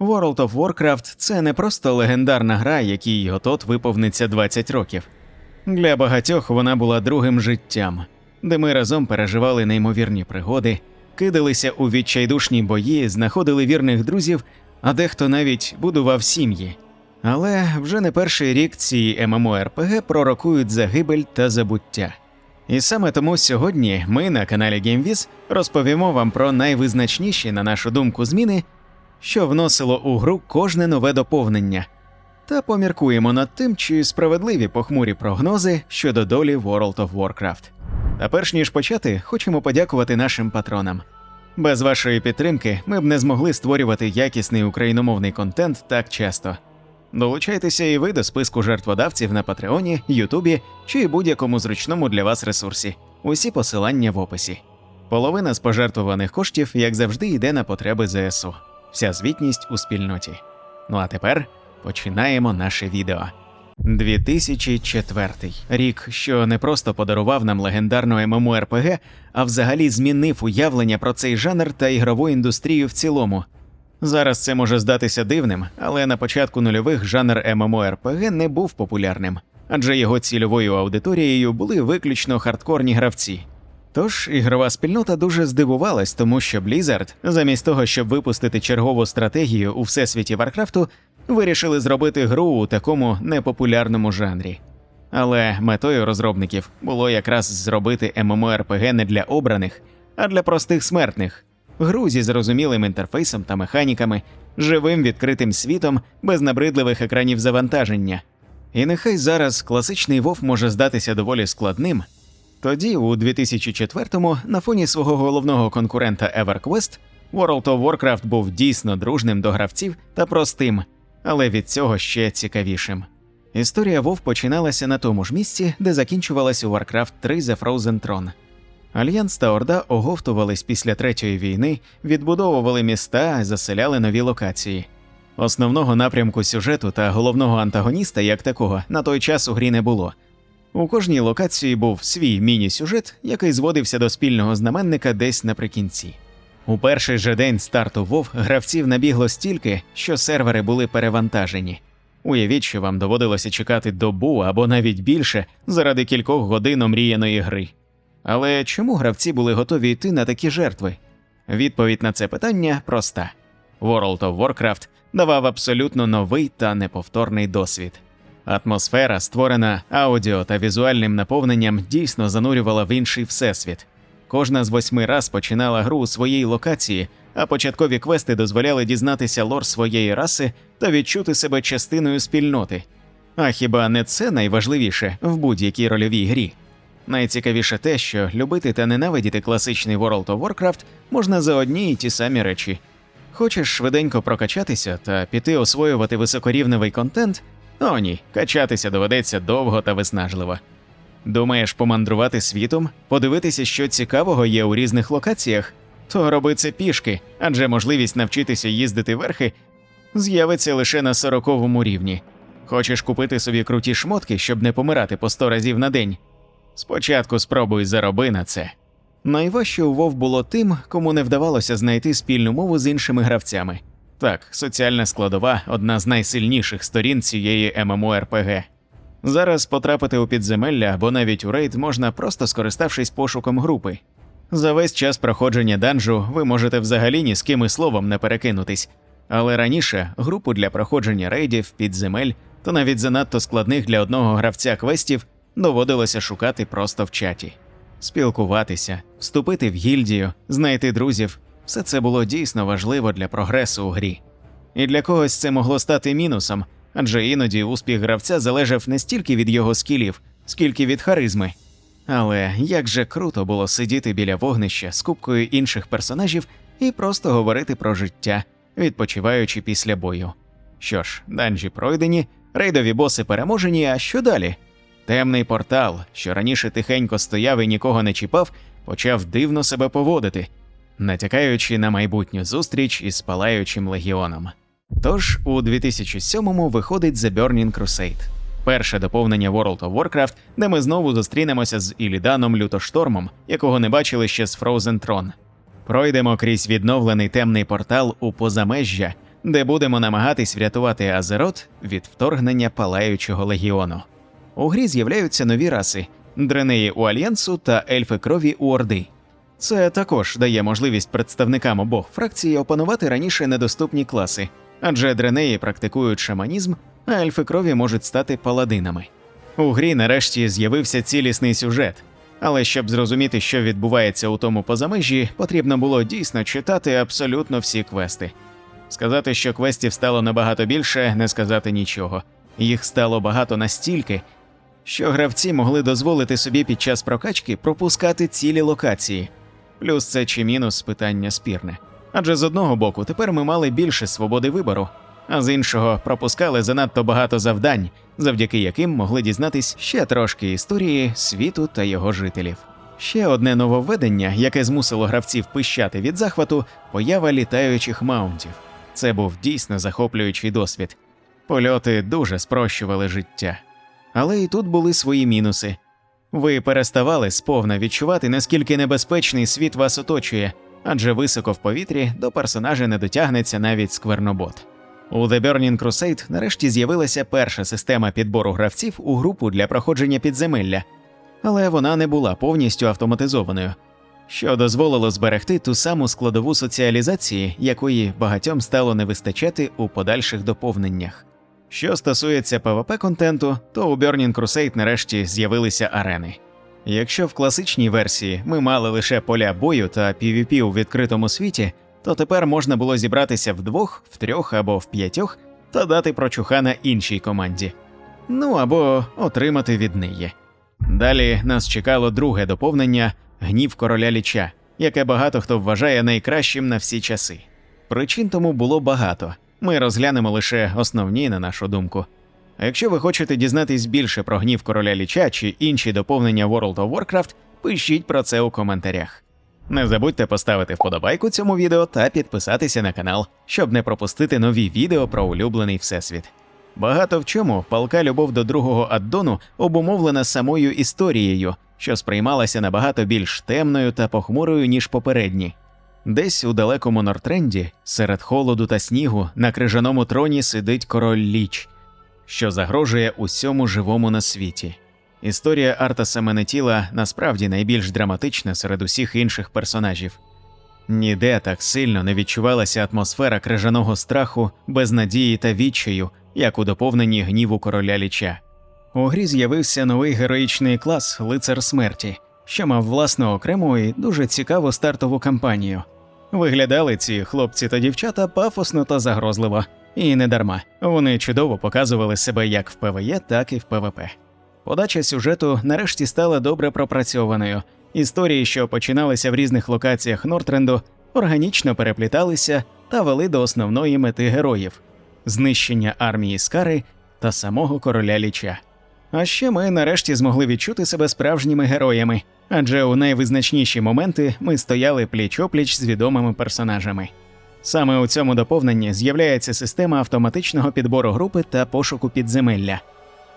World of Warcraft це не просто легендарна гра, якій от виповниться 20 років. Для багатьох вона була другим життям, де ми разом переживали неймовірні пригоди, кидалися у відчайдушні бої, знаходили вірних друзів, а дехто навіть будував сім'ї. Але вже не перший рік ці MMORPG пророкують загибель та забуття. І саме тому сьогодні ми на каналі GameViz розповімо вам про найвизначніші, на нашу думку, зміни, що вносило у гру кожне нове доповнення, та поміркуємо над тим, чи справедливі похмурі прогнози щодо долі World of Warcraft. Та перш ніж почати, хочемо подякувати нашим патронам. Без вашої підтримки ми б не змогли створювати якісний україномовний контент так часто. Долучайтеся і ви до списку жертводавців на Патреоні, Ютубі чи будь-якому зручному для вас ресурсі. Усі посилання в описі. Половина з пожертвуваних коштів, як завжди, йде на потреби ЗСУ. Вся звітність у спільноті. Ну а тепер починаємо наше відео. 2004 рік, що не просто подарував нам легендарну MMORPG, а взагалі змінив уявлення про цей жанр та ігрову індустрію в цілому. Зараз це може здатися дивним, але на початку нульових жанр MMORPG не був популярним, адже його цільовою аудиторією були виключно хардкорні гравці. Тож ігрова спільнота дуже здивувалась, тому що Blizzard, замість того, щоб випустити чергову стратегію у всесвіті Варкрафту, вирішили зробити гру у такому непопулярному жанрі. Але метою розробників було якраз зробити MMORPG не для обраних, а для простих смертних. Гру зі зрозумілим інтерфейсом та механіками, живим відкритим світом без набридливих екранів завантаження. І нехай зараз класичний WoW може здатися доволі складним. Тоді, у 2004-му, на фоні свого головного конкурента EverQuest, World of Warcraft був дійсно дружним до гравців та простим, але від цього ще цікавішим. Історія WoW починалася на тому ж місці, де закінчувалася у Warcraft 3 The Frozen Throne. Альянс та Орда оговтувались після третьої війни, відбудовували міста, заселяли нові локації. Основного напрямку сюжету та головного антагоніста, як такого, на той час у грі не було. У кожній локації був свій міні-сюжет, який зводився до спільного знаменника десь наприкінці. У перший же день старту WoW гравців набігло стільки, що сервери були перевантажені. Уявіть, що вам доводилося чекати добу або навіть більше заради кількох годин омріяної гри. Але чому гравці були готові йти на такі жертви? Відповідь на це питання проста: World of Warcraft давав абсолютно новий та неповторний досвід. Атмосфера, створена аудіо та візуальним наповненням, дійсно занурювала в інший всесвіт. Кожна з восьми раз починала гру у своїй локації, а початкові квести дозволяли дізнатися лор своєї раси та відчути себе частиною спільноти. А хіба не це найважливіше в будь-якій рольовій грі? Найцікавіше те, що любити та ненавидіти класичний World of Warcraft можна за одні й ті самі речі. Хочеш швиденько прокачатися та піти освоювати високорівневий контент? О, ні, качатися доведеться довго та виснажливо. Думаєш помандрувати світом, подивитися, що цікавого є у різних локаціях, то роби це пішки, адже можливість навчитися їздити верхи з'явиться лише на сороковому рівні. Хочеш купити собі круті шмотки, щоб не помирати по сто разів на день? Спочатку спробуй зароби на це. Найважче у Вов було тим, кому не вдавалося знайти спільну мову з іншими гравцями. Так, соціальна складова одна з найсильніших сторін цієї MMORPG. Зараз потрапити у підземелля або навіть у рейд можна просто скориставшись пошуком групи. За весь час проходження данжу ви можете взагалі ні з ким і словом не перекинутись, але раніше групу для проходження рейдів, підземель та навіть занадто складних для одного гравця квестів доводилося шукати просто в чаті. Спілкуватися, вступити в гільдію, знайти друзів все це було дійсно важливо для прогресу у грі. І для когось це могло стати мінусом, адже іноді успіх гравця залежав не стільки від його скілів, скільки від харизми. Але як же круто було сидіти біля вогнища з купкою інших персонажів і просто говорити про життя, відпочиваючи після бою. Що ж, данжі пройдені, рейдові боси переможені, а що далі? Темний портал, що раніше тихенько стояв і нікого не чіпав, почав дивно себе поводити, натякаючи на майбутню зустріч із палаючим легіоном. Тож у 2007-му виходить The Burning Crusade, перше доповнення World of Warcraft, де ми знову зустрінемося з Іліданом Лютоштормом, якого не бачили ще з Frozen Throne. Пройдемо крізь відновлений темний портал у позамежжя, де будемо намагатись врятувати Азерот від вторгнення палаючого легіону. У грі з'являються нові раси дренеї у Альянсу та ельфи крові у Орди. Це також дає можливість представникам обох фракцій опанувати раніше недоступні класи, адже дренеї практикують шаманізм, а ельфи крові можуть стати паладинами. У грі нарешті з'явився цілісний сюжет, але щоб зрозуміти, що відбувається у тому позамежжі, потрібно було дійсно читати абсолютно всі квести. Сказати, що квестів стало набагато більше, не сказати нічого. Їх стало багато настільки, що гравці могли дозволити собі під час прокачки пропускати цілі локації. Плюс це чи мінус питання спірне. Адже з одного боку тепер ми мали більше свободи вибору, а з іншого пропускали занадто багато завдань, завдяки яким могли дізнатись ще трошки історії світу та його жителів. Ще одне нововведення, яке змусило гравців пищати від захвату, поява літаючих маунтів. Це був дійсно захоплюючий досвід. Польоти дуже спрощували життя. Але і тут були свої мінуси. Ви переставали сповна відчувати, наскільки небезпечний світ вас оточує, адже високо в повітрі до персонажа не дотягнеться навіть сквернобот. У The Burning Crusade нарешті з'явилася перша система підбору гравців у групу для проходження підземелля, але вона не була повністю автоматизованою, що дозволило зберегти ту саму складову соціалізації, якої багатьом стало не вистачати у подальших доповненнях. Що стосується PvP контенту, то у Burning Crusade нарешті з'явилися арени. Якщо в класичній версії ми мали лише поля бою та PvP у відкритому світі, то тепер можна було зібратися вдвох, в трьох або в п'ятьох та дати прочухана іншій команді. Ну або отримати від неї. Далі нас чекало друге доповнення гнів короля ліча, яке багато хто вважає найкращим на всі часи. Причин тому було багато. Ми розглянемо лише основні, на нашу думку. А якщо ви хочете дізнатись більше про гнів короля ліча чи інші доповнення World of Warcraft, пишіть про це у коментарях. Не забудьте поставити вподобайку цьому відео та підписатися на канал, щоб не пропустити нові відео про улюблений всесвіт. Багато в чому палка любов до другого аддону обумовлена самою історією, що сприймалася набагато більш темною та похмурою, ніж попередні. Десь у далекому Нортренді, серед холоду та снігу, на крижаному троні сидить король Ліч, що загрожує усьому живому на світі. Історія Артаса Менетіла насправді найбільш драматична серед усіх інших персонажів. Ніде так сильно не відчувалася атмосфера крижаного страху, безнадії та відчаю, як у доповненні гніву короля ліча. У грі з'явився новий героїчний клас лицар смерті, що мав власну окрему і дуже цікаву стартову кампанію. Виглядали ці хлопці та дівчата пафосно та загрозливо, і не дарма. Вони чудово показували себе як в ПВЕ, так і в ПВП. Подача сюжету нарешті стала добре пропрацьованою. Історії, що починалися в різних локаціях Нортренду, органічно перепліталися та вели до основної мети героїв знищення армії Скари та самого короля ліча. А ще ми нарешті змогли відчути себе справжніми героями, адже у найвизначніші моменти ми стояли пліч опліч з відомими персонажами. Саме у цьому доповненні з'являється система автоматичного підбору групи та пошуку підземелля.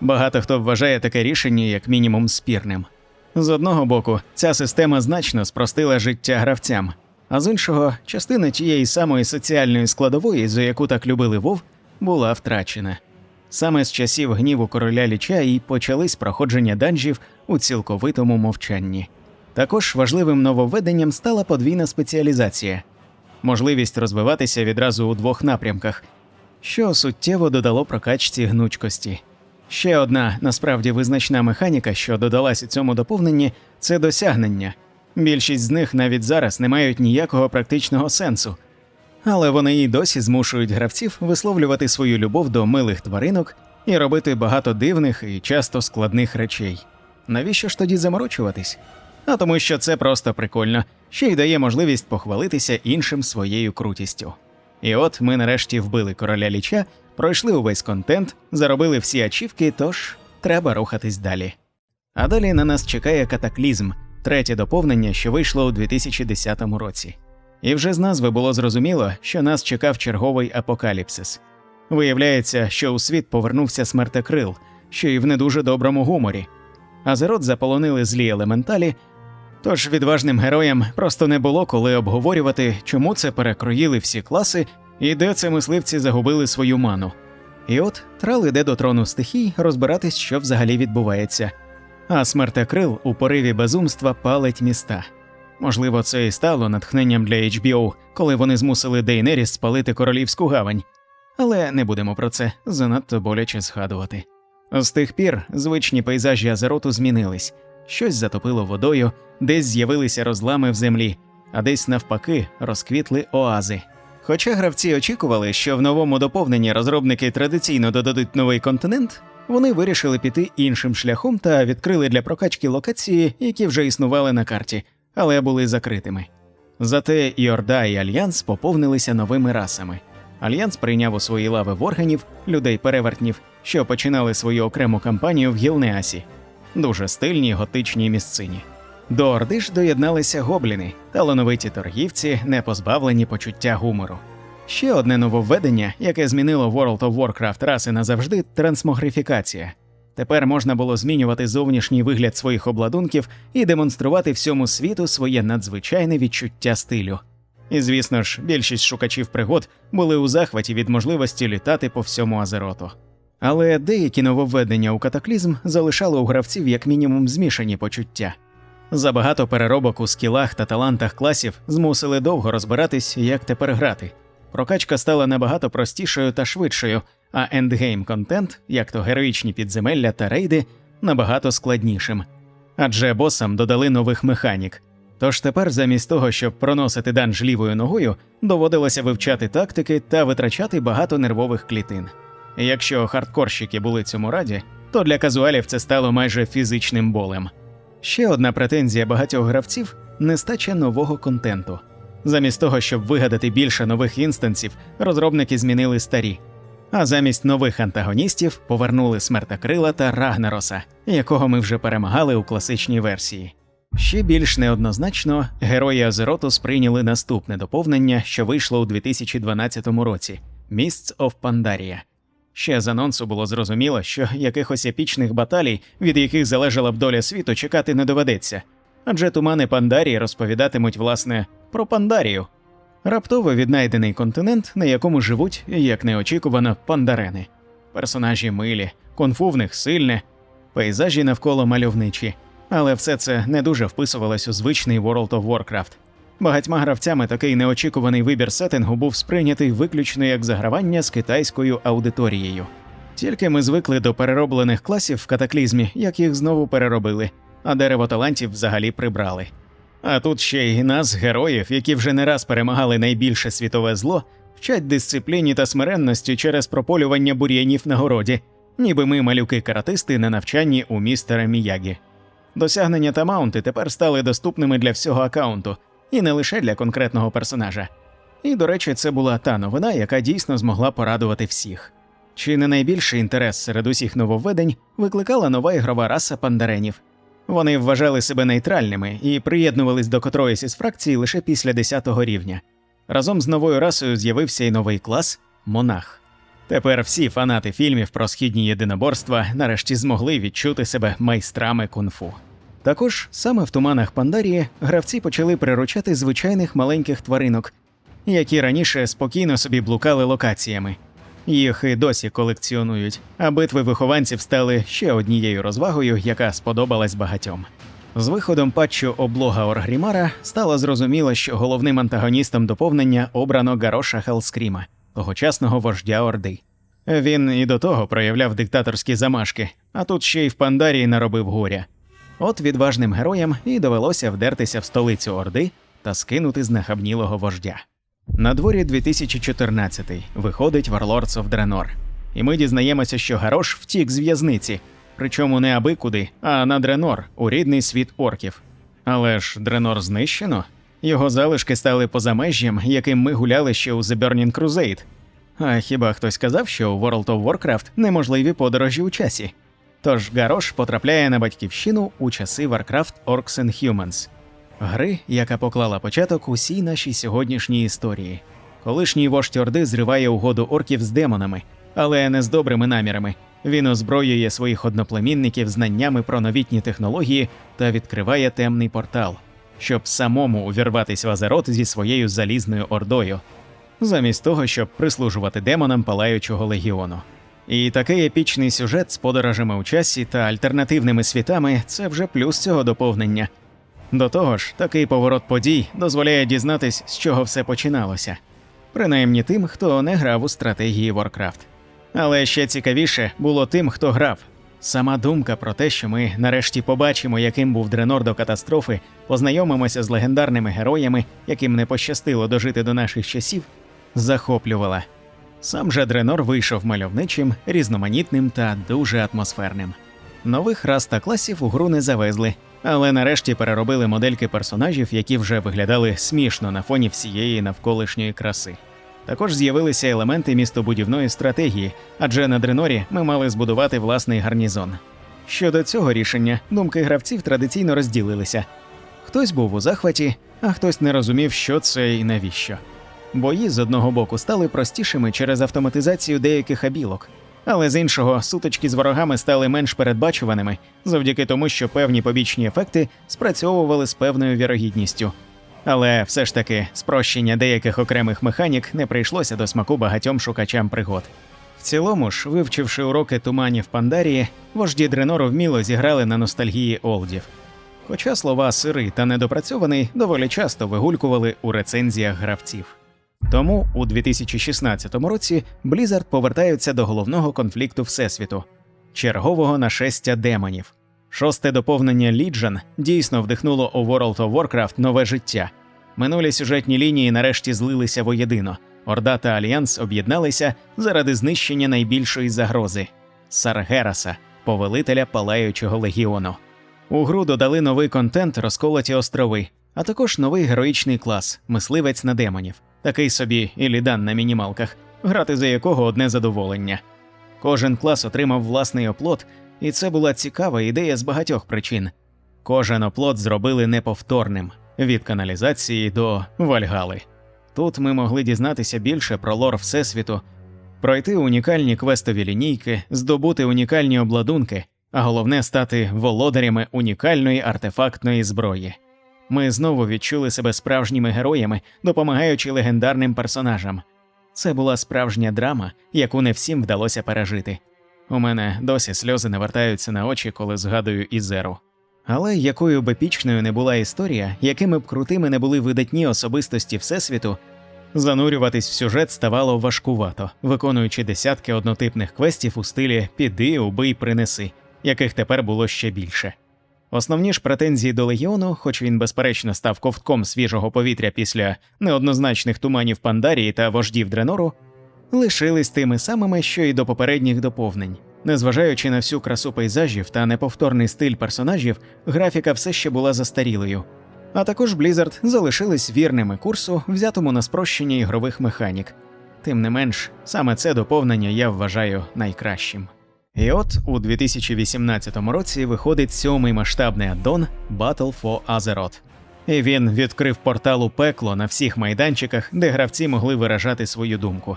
Багато хто вважає таке рішення як мінімум спірним. З одного боку, ця система значно спростила життя гравцям, а з іншого, частина тієї самої соціальної складової, за яку так любили Вов, була втрачена. Саме з часів гніву короля ліча і почались проходження данжів у цілковитому мовчанні. Також важливим нововведенням стала подвійна спеціалізація можливість розвиватися відразу у двох напрямках, що суттєво додало прокачці гнучкості. Ще одна насправді визначна механіка, що додалась у цьому доповненні, це досягнення. Більшість з них навіть зараз не мають ніякого практичного сенсу, але вони і досі змушують гравців висловлювати свою любов до милих тваринок і робити багато дивних і часто складних речей. Навіщо ж тоді заморочуватись? А тому, що це просто прикольно, ще й дає можливість похвалитися іншим своєю крутістю. І от ми нарешті вбили короля ліча, пройшли увесь контент, заробили всі ачівки, тож треба рухатись далі. А далі на нас чекає катаклізм, третє доповнення, що вийшло у 2010 році. І вже з назви було зрозуміло, що нас чекав черговий апокаліпсис. Виявляється, що у світ повернувся смертекрил, що й в не дуже доброму гуморі. Азерот заполонили злі елементалі, тож відважним героям просто не було коли обговорювати, чому це перекроїли всі класи І де це мисливці загубили свою ману? І от трал іде до трону стихій розбиратись, що взагалі відбувається. А смертекрил у пориві безумства палить міста. Можливо, це і стало натхненням для HBO, коли вони змусили Дейнеріс спалити королівську гавань. Але не будемо про це занадто боляче згадувати. З тих пір звичні пейзажі Азероту змінились, щось затопило водою, десь з'явилися розлами в землі, а десь навпаки розквітли оази. Хоча гравці очікували, що в новому доповненні розробники традиційно додадуть новий континент, вони вирішили піти іншим шляхом та відкрили для прокачки локації, які вже існували на карті, але були закритими. Зате і Орда, і Альянс поповнилися новими расами. Альянс прийняв у свої лави ворганів, людей-перевертнів, що починали свою окрему кампанію в Гілнеасі, дуже стильній готичній місцині. До Орди ж доєдналися гобліни, талановиті торгівці, не позбавлені почуття гумору. Ще одне нововведення, яке змінило World of Warcraft раси назавжди трансмогрифікація. Тепер можна було змінювати зовнішній вигляд своїх обладунків і демонструвати всьому світу своє надзвичайне відчуття стилю. І звісно ж, більшість шукачів пригод були у захваті від можливості літати по всьому Азероту. Але деякі нововведення у катаклізм залишали у гравців як мінімум змішані почуття. Забагато переробок у скілах та талантах класів змусили довго розбиратись, як тепер грати. Прокачка стала набагато простішою та швидшою, а ендгейм контент, як то героїчні підземелля та рейди, набагато складнішим. Адже босам додали нових механік. Тож тепер, замість того, щоб проносити данж лівою ногою, доводилося вивчати тактики та витрачати багато нервових клітин. Якщо хардкорщики були цьому раді, то для казуалів це стало майже фізичним болем. Ще одна претензія багатьох гравців нестача нового контенту. Замість того, щоб вигадати більше нових інстансів, розробники змінили старі. А замість нових антагоністів повернули смертокрила та Рагнароса, якого ми вже перемагали у класичній версії. Ще більш неоднозначно, герої Азероту сприйняли наступне доповнення, що вийшло у 2012 році Mists of Pandaria. Ще з анонсу було зрозуміло, що якихось епічних баталій, від яких залежала б доля світу, чекати не доведеться, адже тумани Пандарії розповідатимуть власне про Пандарію. Раптово віднайдений континент, на якому живуть, як неочікувано, пандарени. Персонажі милі, конфу в них сильне, пейзажі навколо мальовничі, але все це не дуже вписувалось у звичний World of Warcraft. Багатьма гравцями такий неочікуваний вибір сеттингу був сприйнятий виключно як загравання з китайською аудиторією. Тільки ми звикли до перероблених класів в катаклізмі, як їх знову переробили, а дерево талантів взагалі прибрали. А тут ще й нас, героїв, які вже не раз перемагали найбільше світове зло, вчать дисципліні та смиренності через прополювання бур'янів на городі, ніби ми малюки-каратисти на навчанні у містера Міягі. Досягнення та маунти тепер стали доступними для всього аккаунту, і не лише для конкретного персонажа. І, до речі, це була та новина, яка дійсно змогла порадувати всіх. Чи не найбільший інтерес серед усіх нововведень викликала нова ігрова раса пандаренів. Вони вважали себе нейтральними і приєднувались до котроїсь із фракцій лише після 10-го рівня. Разом з новою расою з'явився і новий клас монах. Тепер всі фанати фільмів про східні єдиноборства нарешті змогли відчути себе майстрами кунг-фу. Також саме в туманах Пандарії гравці почали приручати звичайних маленьких тваринок, які раніше спокійно собі блукали локаціями. Їх і досі колекціонують, а битви вихованців стали ще однією розвагою, яка сподобалась багатьом. З виходом патчу облога Оргрімара стало зрозуміло, що головним антагоністом доповнення обрано Гароша Хелскріма, тогочасного вождя Орди. Він і до того проявляв диктаторські замашки, а тут ще й в Пандарії наробив горя. От відважним героям і довелося вдертися в столицю Орди та скинути знахабнілого вождя. На дворі 2014-й виходить Warlords of Draenor. І ми дізнаємося, що Гарош втік з в'язниці, причому не аби куди, а на Дренор, у рідний світ орків. Але ж Дренор знищено. Його залишки стали позамежжям, яким ми гуляли ще у The Burning Crusade. А хіба хтось сказав, що у World of Warcraft неможливі подорожі у часі? Тож Гарош потрапляє на батьківщину у часи Warcraft Orcs and Humans, гри, яка поклала початок усій нашій сьогоднішній історії. Колишній вождь Орди зриває угоду орків з демонами, але не з добрими намірами. Він озброює своїх одноплемінників знаннями про новітні технології та відкриває темний портал, щоб самому увірватися в Азерот зі своєю залізною ордою. замість того, щоб прислужувати демонам палаючого легіону. І такий епічний сюжет з подорожами у часі та альтернативними світами це вже плюс цього доповнення. До того ж, такий поворот подій дозволяє дізнатись, з чого все починалося, принаймні тим, хто не грав у стратегії Warcraft. Але ще цікавіше було тим, хто грав. Сама думка про те, що ми нарешті побачимо, яким був Дренор до катастрофи, познайомимося з легендарними героями, яким не пощастило дожити до наших часів, захоплювала. Сам же Дренор вийшов мальовничим, різноманітним та дуже атмосферним. Нових рас та класів у гру не завезли, але нарешті переробили модельки персонажів, які вже виглядали смішно на фоні всієї навколишньої краси. Також з'явилися елементи містобудівної стратегії, адже на Дренорі ми мали збудувати власний гарнізон. Щодо цього рішення, думки гравців традиційно розділилися. Хтось був у захваті, а хтось не розумів, що це і навіщо. Бої з одного боку стали простішими через автоматизацію деяких абілок, але з іншого сутички з ворогами стали менш передбачуваними завдяки тому, що певні побічні ефекти спрацьовували з певною вірогідністю. Але все ж таки спрощення деяких окремих механік не прийшлося до смаку багатьом шукачам пригод. В цілому ж, вивчивши уроки туманів Пандарії, вожді Дренору вміло зіграли на ностальгії олдів. Хоча слова сирий та недопрацьований доволі часто вигулькували у рецензіях гравців. Тому у 2016 році Blizzard повертаються до головного конфлікту Всесвіту чергового нашестя демонів. Шосте доповнення Legion дійсно вдихнуло у World of Warcraft нове життя. Минулі сюжетні лінії нарешті злилися воєдино. Орда та Альянс об'єдналися заради знищення найбільшої загрози Саргераса, повелителя палаючого легіону. У гру додали новий контент розколоті острови, а також новий героїчний клас мисливець на демонів, такий собі Ілідан на мінімалках, грати за якого одне задоволення. Кожен клас отримав власний оплот, і це була цікава ідея з багатьох причин. Кожен оплот зробили неповторним від каналізації до Вальгали. Тут ми могли дізнатися більше про лор Всесвіту, пройти унікальні квестові лінійки, здобути унікальні обладунки, а головне стати володарями унікальної артефактної зброї. Ми знову відчули себе справжніми героями, допомагаючи легендарним персонажам. Це була справжня драма, яку не всім вдалося пережити. У мене досі сльози навертаються на очі, коли згадую Ізеру. Але якою б епічною не була історія, якими б крутими не були видатні особистості Всесвіту, занурюватись в сюжет ставало важкувато, виконуючи десятки однотипних квестів у стилі Піди, убий, принеси, яких тепер було ще більше. Основні ж претензії до легіону, хоч він безперечно став ковтком свіжого повітря після неоднозначних туманів Пандарії та вождів Дренору, лишились тими самими, що й до попередніх доповнень. Незважаючи на всю красу пейзажів та неповторний стиль персонажів, графіка все ще була застарілою. А також Blizzard залишились вірними курсу, взятому на спрощення ігрових механік. Тим не менш, саме це доповнення я вважаю найкращим. І от у 2018 році виходить сьомий масштабний аддон Battle for Azeroth. І він відкрив портал у пекло на всіх майданчиках, де гравці могли виражати свою думку.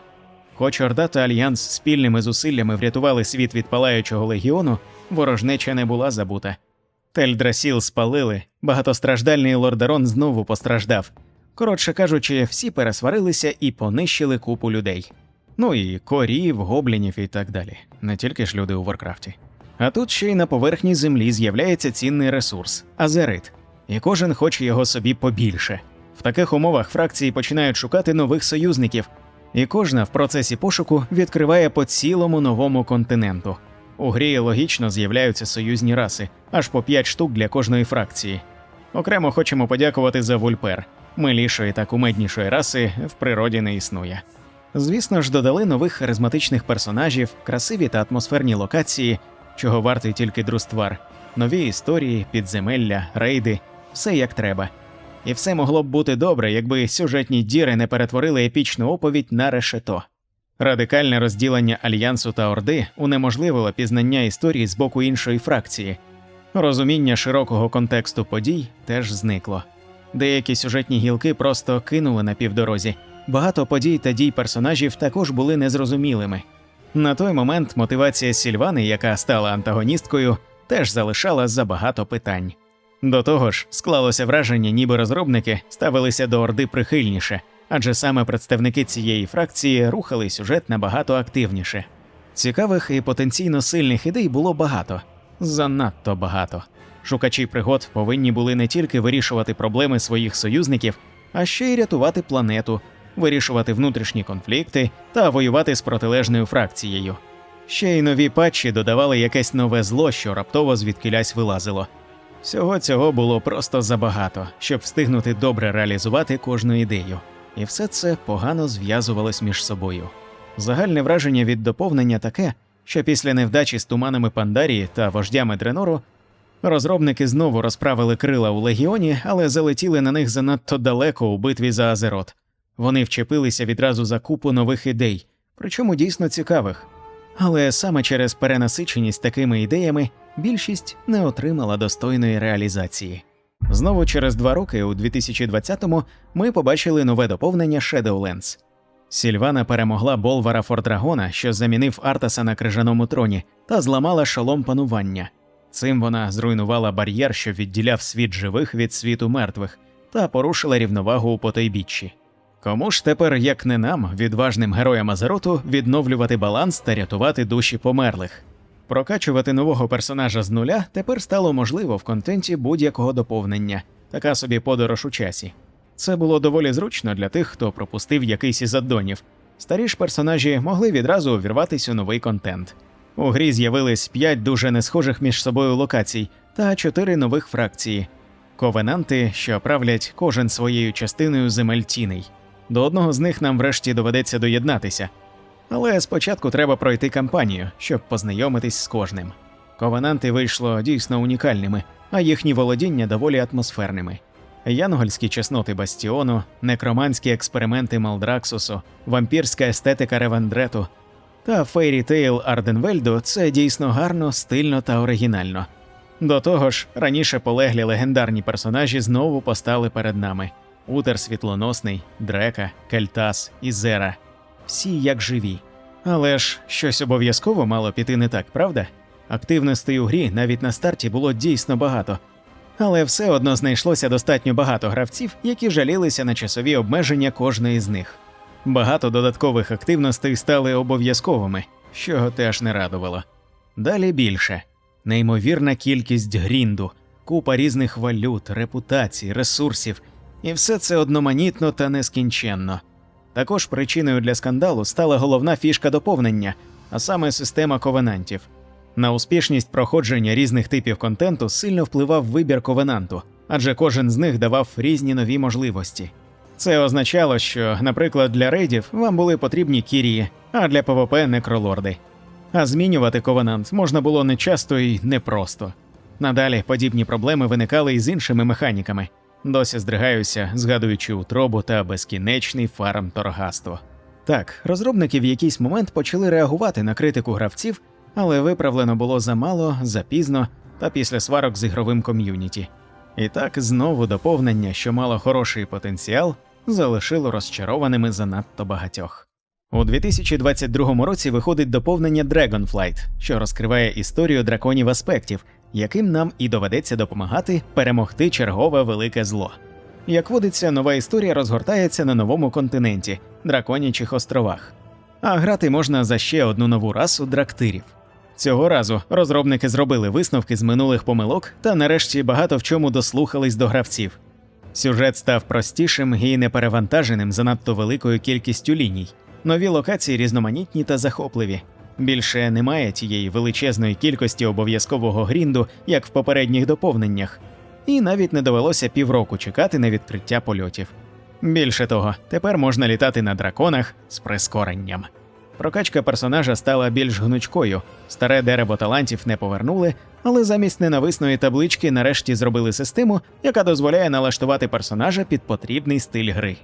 Хоч Орда та Альянс спільними зусиллями врятували світ від палаючого легіону, ворожнеча не була забута. Тельдрасіл спалили, багатостраждальний лордерон знову постраждав. Коротше кажучи, всі пересварилися і понищили купу людей. Ну і корів, гоблінів і так далі, не тільки ж люди у Варкрафті. А тут ще й на поверхні землі з'являється цінний ресурс азерит, і кожен хоче його собі побільше. В таких умовах фракції починають шукати нових союзників, і кожна в процесі пошуку відкриває по цілому новому континенту. У грі логічно з'являються союзні раси, аж по 5 штук для кожної фракції. Окремо хочемо подякувати за вульпер. Милішої та кумеднішої раси в природі не існує. Звісно ж, додали нових харизматичних персонажів, красиві та атмосферні локації, чого вартий тільки друствар, нові історії, підземелля, рейди, все як треба. І все могло б бути добре, якби сюжетні діри не перетворили епічну оповідь на решето. Радикальне розділення альянсу та орди унеможливило пізнання історії з боку іншої фракції. Розуміння широкого контексту подій теж зникло. Деякі сюжетні гілки просто кинули на півдорозі. Багато подій та дій персонажів також були незрозумілими. На той момент мотивація Сільвани, яка стала антагоністкою, теж залишала забагато питань. До того ж, склалося враження, ніби розробники ставилися до орди прихильніше, адже саме представники цієї фракції рухали сюжет набагато активніше. Цікавих і потенційно сильних ідей було багато, занадто багато. Шукачі пригод повинні були не тільки вирішувати проблеми своїх союзників, а ще й рятувати планету, вирішувати внутрішні конфлікти та воювати з протилежною фракцією. Ще й нові патчі додавали якесь нове зло, що раптово звідкилясь вилазило. Всього цього було просто забагато, щоб встигнути добре реалізувати кожну ідею, і все це погано зв'язувалось між собою. Загальне враження від доповнення таке, що після невдачі з туманами Пандарії та вождями Дренору розробники знову розправили крила у легіоні, але залетіли на них занадто далеко у битві за Азерот. Вони вчепилися відразу за купу нових ідей, причому дійсно цікавих. Але саме через перенасиченість такими ідеями більшість не отримала достойної реалізації. Знову через два роки, у 2020-му, ми побачили нове доповнення Shadowlands. Сільвана перемогла Болвара Фордрагона, що замінив Артаса на крижаному троні, та зламала шолом панування. Цим вона зруйнувала бар'єр, що відділяв світ живих від світу мертвих, та порушила рівновагу у потойбіччі. Кому ж тепер, як не нам, відважним героям Азероту, відновлювати баланс та рятувати душі померлих? Прокачувати нового персонажа з нуля тепер стало можливо в контенті будь-якого доповнення, така собі подорож у часі. Це було доволі зручно для тих, хто пропустив якийсь із аддонів. Старі ж персонажі могли відразу увірватися у новий контент. У грі з'явились п'ять дуже несхожих між собою локацій та чотири нових фракції ковенанти, що правлять кожен своєю частиною земель тіней. До одного з них нам врешті доведеться доєднатися. Але спочатку треба пройти кампанію, щоб познайомитись з кожним. Ковенанти вийшло дійсно унікальними, а їхні володіння доволі атмосферними. Янгольські чесноти Бастіону, некроманські експерименти Малдраксусу, вампірська естетика Ревендрету та фейрітейл Арденвельду це дійсно гарно, стильно та оригінально. До того ж, раніше полеглі легендарні персонажі знову постали перед нами: Утер Світлоносний, Дрека, Кельтас і Зера. Всі як живі. Але ж щось обов'язково мало піти не так, правда? Активностей у грі навіть на старті було дійсно багато. Але все одно знайшлося достатньо багато гравців, які жалілися на часові обмеження кожної з них. Багато додаткових активностей стали обов'язковими, що теж не радувало. Далі більше неймовірна кількість грінду, купа різних валют, репутацій, ресурсів, і все це одноманітно та нескінченно. Також причиною для скандалу стала головна фішка доповнення, а саме система ковенантів. На успішність проходження різних типів контенту сильно впливав вибір ковенанту, адже кожен з них давав різні нові можливості. Це означало, що, наприклад, для рейдів вам були потрібні кірії, а для ПВП некролорди. А змінювати ковенант можна було не часто і непросто. Надалі подібні проблеми виникали і з іншими механіками. Досі здригаюся, згадуючи утробу та безкінечний фарм торгаство. Так, розробники в якийсь момент почали реагувати на критику гравців, але виправлено було замало, запізно та після сварок з ігровим ком'юніті. І так знову доповнення, що мало хороший потенціал, залишило розчарованими занадто багатьох. У 2022 році виходить доповнення Dragonflight, що розкриває історію драконів аспектів, яким нам і доведеться допомагати перемогти чергове велике зло. Як водиться, нова історія розгортається на новому континенті драконячих островах. А грати можна за ще одну нову расу драктирів. Цього разу розробники зробили висновки з минулих помилок та нарешті багато в чому дослухались до гравців. Сюжет став простішим і неперевантаженим занадто великою кількістю ліній. Нові локації різноманітні та захопливі. Більше немає тієї величезної кількості обов'язкового грінду, як в попередніх доповненнях, і навіть не довелося півроку чекати на відкриття польотів. Більше того, тепер можна літати на драконах з прискоренням. Прокачка персонажа стала більш гнучкою, старе дерево талантів не повернули, але замість ненависної таблички нарешті зробили систему, яка дозволяє налаштувати персонажа під потрібний стиль гри.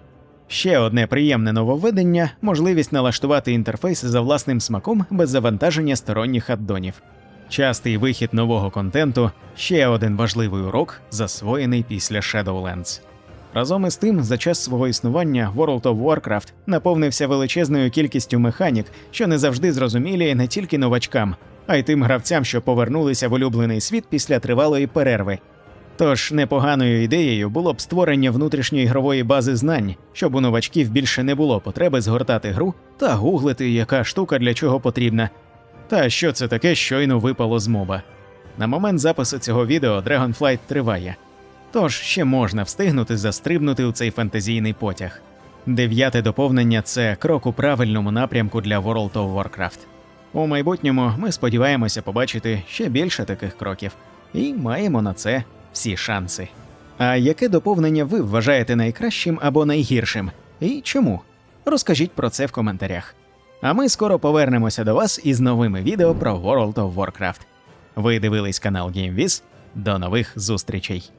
Ще одне приємне нововведення можливість налаштувати інтерфейс за власним смаком без завантаження сторонніх аддонів. Частий вихід нового контенту ще один важливий урок, засвоєний після Shadowlands. Разом із тим, за час свого існування World of Warcraft наповнився величезною кількістю механік, що не завжди зрозумілі не тільки новачкам, а й тим гравцям, що повернулися в улюблений світ після тривалої перерви. Тож непоганою ідеєю було б створення внутрішньої ігрової бази знань, щоб у новачків більше не було потреби згортати гру та гуглити, яка штука для чого потрібна. Та що це таке щойно випало з моба. На момент запису цього відео Dragonflight триває, тож ще можна встигнути застрибнути у цей фантазійний потяг. Дев'яте доповнення це крок у правильному напрямку для World of Warcraft. У майбутньому ми сподіваємося побачити ще більше таких кроків, і маємо на це всі шанси. А яке доповнення ви вважаєте найкращим або найгіршим? І чому? Розкажіть про це в коментарях. А ми скоро повернемося до вас із новими відео про World of Warcraft. Ви дивились канал GameViz. До нових зустрічей!